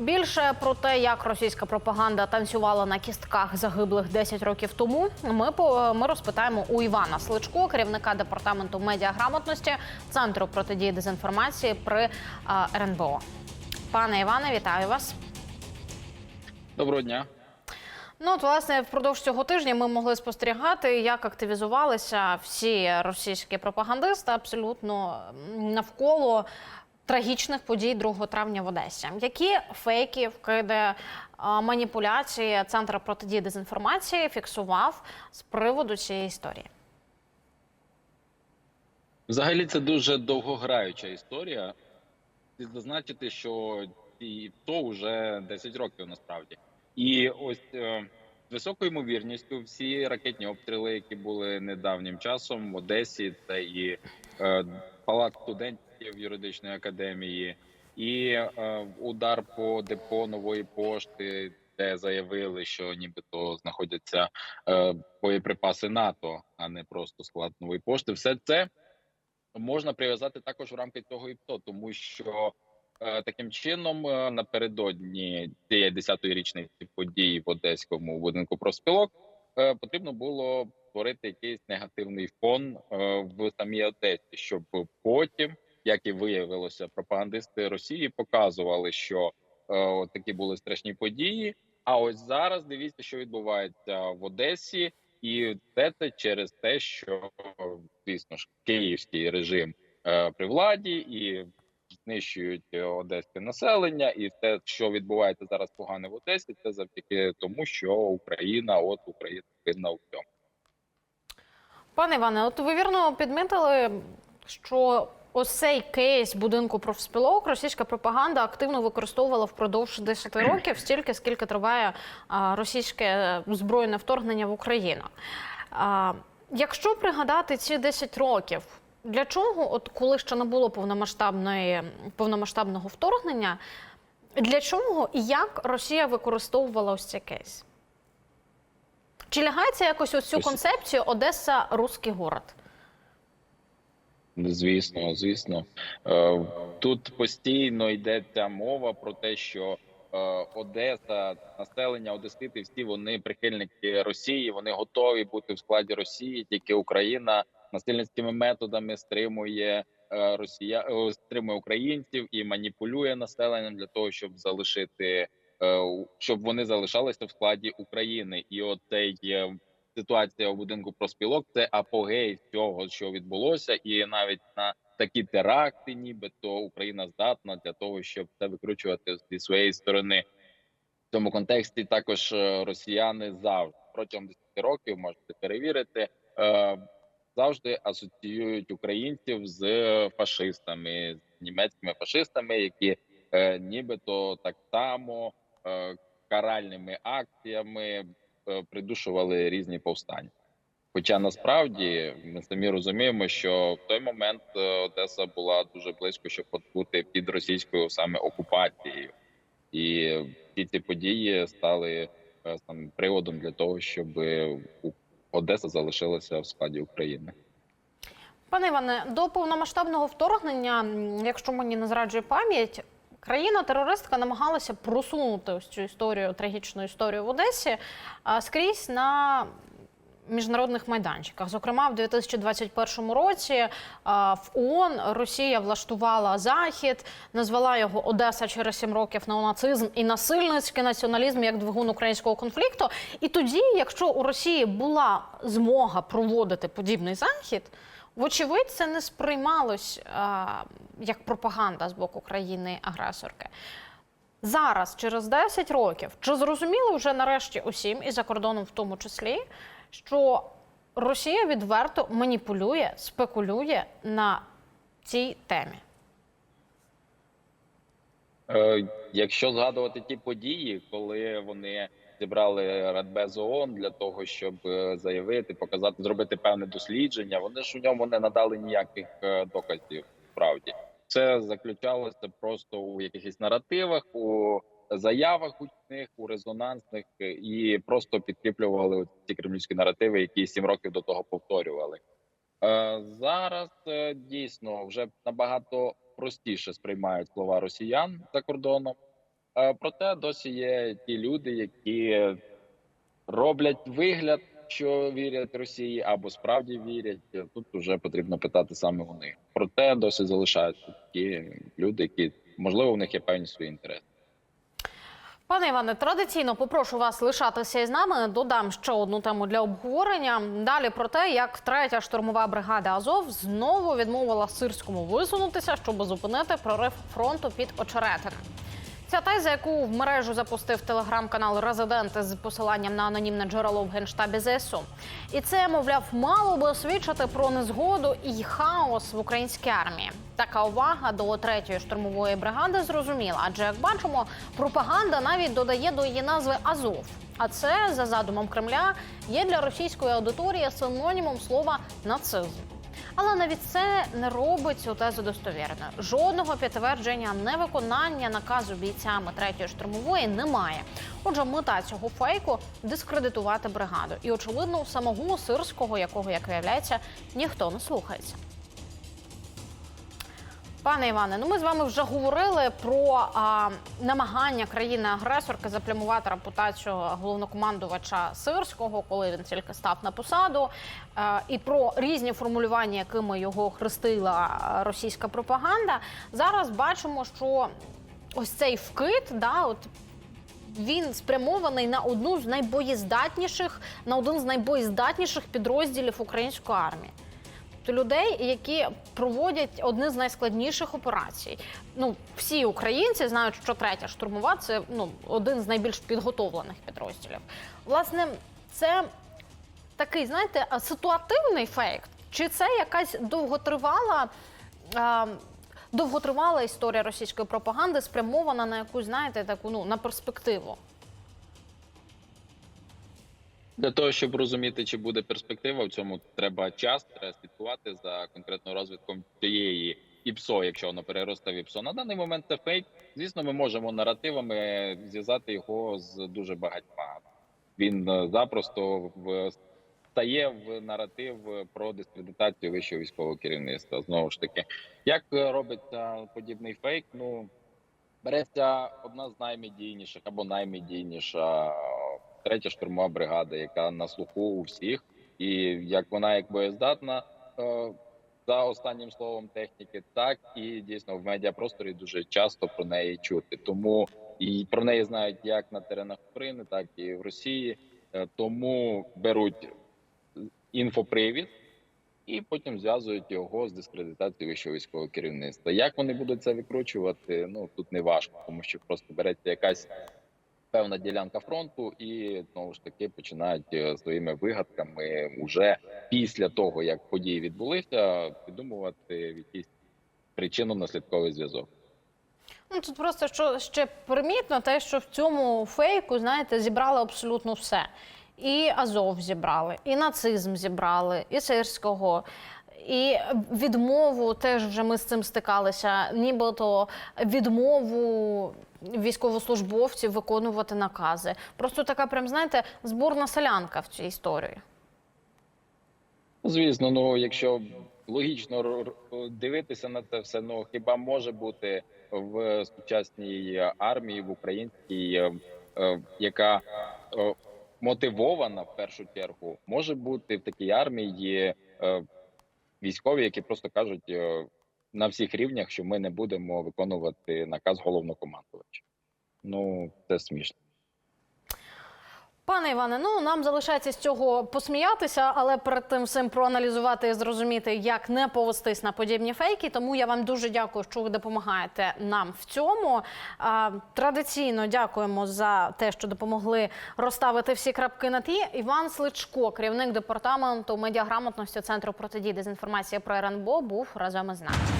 Більше про те, як російська пропаганда танцювала на кістках загиблих 10 років тому. Ми по ми розпитаємо у Івана Сличко, керівника департаменту медіаграмотності центру протидії дезінформації при а, РНБО. Пане Іване, вітаю вас. Доброго дня. Ну, от, власне, впродовж цього тижня ми могли спостерігати, як активізувалися всі російські пропагандисти абсолютно навколо трагічних подій 2 травня в Одесі. Які фейки, вкиди, маніпуляції Центр протидії дезінформації фіксував з приводу цієї історії? Взагалі це дуже довгограюча історія. Слід зазначити, що і то вже 10 років насправді. І ось е, високою ймовірністю всі ракетні обстріли, які були недавнім часом в Одесі, це і е, палац студентів юридичної академії, і е, удар по депо нової пошти, де заявили, що нібито знаходяться е, боєприпаси НАТО, а не просто склад нової пошти. Все це можна прив'язати також в рамки цього ІПТО, тому що таким чином е, напередодні цієї 10-ї річниці подій в Одеському будинку профспілок е, потрібно було створити якийсь негативний фон е, в самій Одесі, щоб потім, як і виявилося, пропагандисти Росії показували, що е, такі були страшні події. А ось зараз дивіться, що відбувається в Одесі, і все це через те, що звісно ж київський режим е, при владі і знищують одеське населення, і те, що відбувається зараз погане в Одесі, це завдяки тому, що Україна, от Україна винна у цьому. Пане Іване, от ви вірно підмітили, що ось цей кейс будинку профспілок російська пропаганда активно використовувала впродовж 10 років, стільки скільки триває російське збройне вторгнення в Україну. Якщо пригадати ці 10 років, для чого, от коли ще не було повномасштабної повномасштабного вторгнення, для чого і як Росія використовувала ось цей кейс? Чи лягається якось ось цю концепцію Одеса русський город? Звісно, звісно, Е, тут постійно йдеться мова про те, що е, Одеса, населення Одесити, всі вони прихильники Росії. Вони готові бути в складі Росії. Тільки Україна насильницькими методами стримує е, Росія, стримує українців і маніпулює населенням для того, щоб залишити е, щоб вони залишалися в складі України. І от цей е, ситуація у будинку проспілок це апогей всього, що відбулося, і навіть на такі теракти, нібито Україна здатна для того, щоб це викручувати зі своєї сторони. В цьому контексті також росіяни завжди протягом 10 років можете перевірити. Е, Завжди асоціюють українців з фашистами, з німецькими фашистами, які е, нібито так само е, каральними акціями е, придушували різні повстання. Хоча насправді ми самі розуміємо, що в той момент е, Одеса була дуже близько, щоб бути під російською саме окупацією, і всі ці події стали е, там приводом для того, щоб е, Одеса залишилася в складі України. Пане Іване, до повномасштабного вторгнення, якщо мені не зраджує пам'ять, країна-терористка намагалася просунути ось цю історію, трагічну історію в Одесі скрізь на міжнародних майданчиках. Зокрема, в 2021 році в ООН Росія влаштувала захід, назвала його Одеса через сім років неонацизм і насильницький націоналізм як двигун українського конфлікту. І тоді, якщо у Росії була змога проводити подібний захід, вочевидь, це не сприймалось а, як пропаганда з боку країни-агресорки. Зараз, через 10 років, чи зрозуміли вже нарешті усім, і за кордоном в тому числі, що Росія відверто маніпулює, спекулює на цій темі? Е, Якщо згадувати ті події, коли вони зібрали Радбез ООН для того, щоб е, заявити, показати, зробити певне дослідження, вони ж у ньому не надали ніяких е, доказів. Справді це заключалося просто у якихось наративах, у заявах гучних, у резонансних е, і просто підкріплювали ці кремлівські наративи, які сім років до того повторювали. Е, Зараз е, дійсно вже набагато простіше сприймають слова росіян за кордоном. Проте досі є ті люди, які роблять вигляд, що вірять Росії, або справді вірять. Тут вже потрібно питати саме у них. Проте досі залишаються такі люди, які можливо в них є певні свої інтереси. Пане Іване, традиційно попрошу вас лишатися із нами. Додам ще одну тему для обговорення. Далі про те, як третя штурмова бригада Азов знову відмовила Сирському висунутися, щоб зупинити прорив фронту під очеретиним. Ця теза, яку в мережу запустив телеграм-канал Резидент з посиланням на анонімне джерело в генштабі ЗСУ. І це, мовляв, мало би свідчити про незгоду і хаос в українській армії. Така увага до третьої штурмової бригади зрозуміла, адже як бачимо, пропаганда навіть додає до її назви Азов. А це за задумом Кремля є для російської аудиторії синонімом слова нацизм. Але навіть це не робить цю тезу достовірною. Жодного підтвердження невиконання наказу бійцями третьої штурмової немає. Отже, мета цього фейку дискредитувати бригаду. І очевидно, самого сирського, якого як виявляється, ніхто не слухається. Пане Іване, ну ми з вами вже говорили про а, намагання країни-агресорки заплямувати репутацію головнокомандувача Сирського, коли він тільки став на посаду, а, і про різні формулювання, якими його хрестила російська пропаганда. Зараз бачимо, що ось цей вкид, да, от він спрямований на одну з найбоєздатніших, на один з найбоєздатніших підрозділів української армії. Людей, які проводять одні з найскладніших операцій. Ну, всі українці знають, що третя штурмова це ну, один з найбільш підготовлених підрозділів. Власне, це такий, знаєте, ситуативний фейк, чи це якась довготривала. А, Довготривала історія російської пропаганди спрямована на якусь, знаєте, таку ну на перспективу. Для того щоб розуміти, чи буде перспектива в цьому, треба час, треба слідкувати за конкретно розвитком цієї ІПСО, якщо воно переросте в ІПСО. На даний момент це фейк. Звісно, ми можемо наративами зв'язати його з дуже багатьма. Він е, запросто стає в наратив про дискредитацію вищого військового керівництва. Знову ж таки, як е, робиться подібний фейк? Ну береться одна з наймедійніших або наймедійніша третя штурмова бригада, яка на слуху у всіх, і як вона як боєздатна е, за останнім словом техніки, так і дійсно в медіапросторі дуже часто про неї чути. Тому і про неї знають як на теренах України, так і в Росії. Е, Тому беруть інфопривід. І потім зв'язують його з дискредитацією вищого військового керівництва. Як вони будуть це викручувати? Ну тут не важко, тому що просто береться якась певна ділянка фронту, і знову ж таки починають е, своїми вигадками уже після того, як події відбулися, придумувати якийсь причинно-наслідковий зв'язок. Ну тут просто що ще примітно, те, що в цьому фейку, знаєте, зібрали абсолютно все. І Азов зібрали, і нацизм зібрали, і сирського. І відмову теж вже ми з цим стикалися, нібито відмову військовослужбовців виконувати накази. Просто така, прям знаєте, зборна селянка в цій історії. Звісно, ну якщо логічно дивитися на це все, ну хіба може бути в сучасній армії, в українській, е, е, яка е, мотивована в першу чергу, може бути в такій армії військові, які просто кажуть на всіх рівнях, що ми не будемо виконувати наказ головнокомандувача. Ну це смішно. Пане Іване, ну нам залишається з цього посміятися, але перед тим всім проаналізувати і зрозуміти, як не повестись на подібні фейки. Тому я вам дуже дякую, що ви допомагаєте нам в цьому. Традиційно дякуємо за те, що допомогли розставити всі крапки на ті. Іван Сличко, керівник департаменту медіаграмотності центру протидії дезінформації про РНБО, був разом із нами.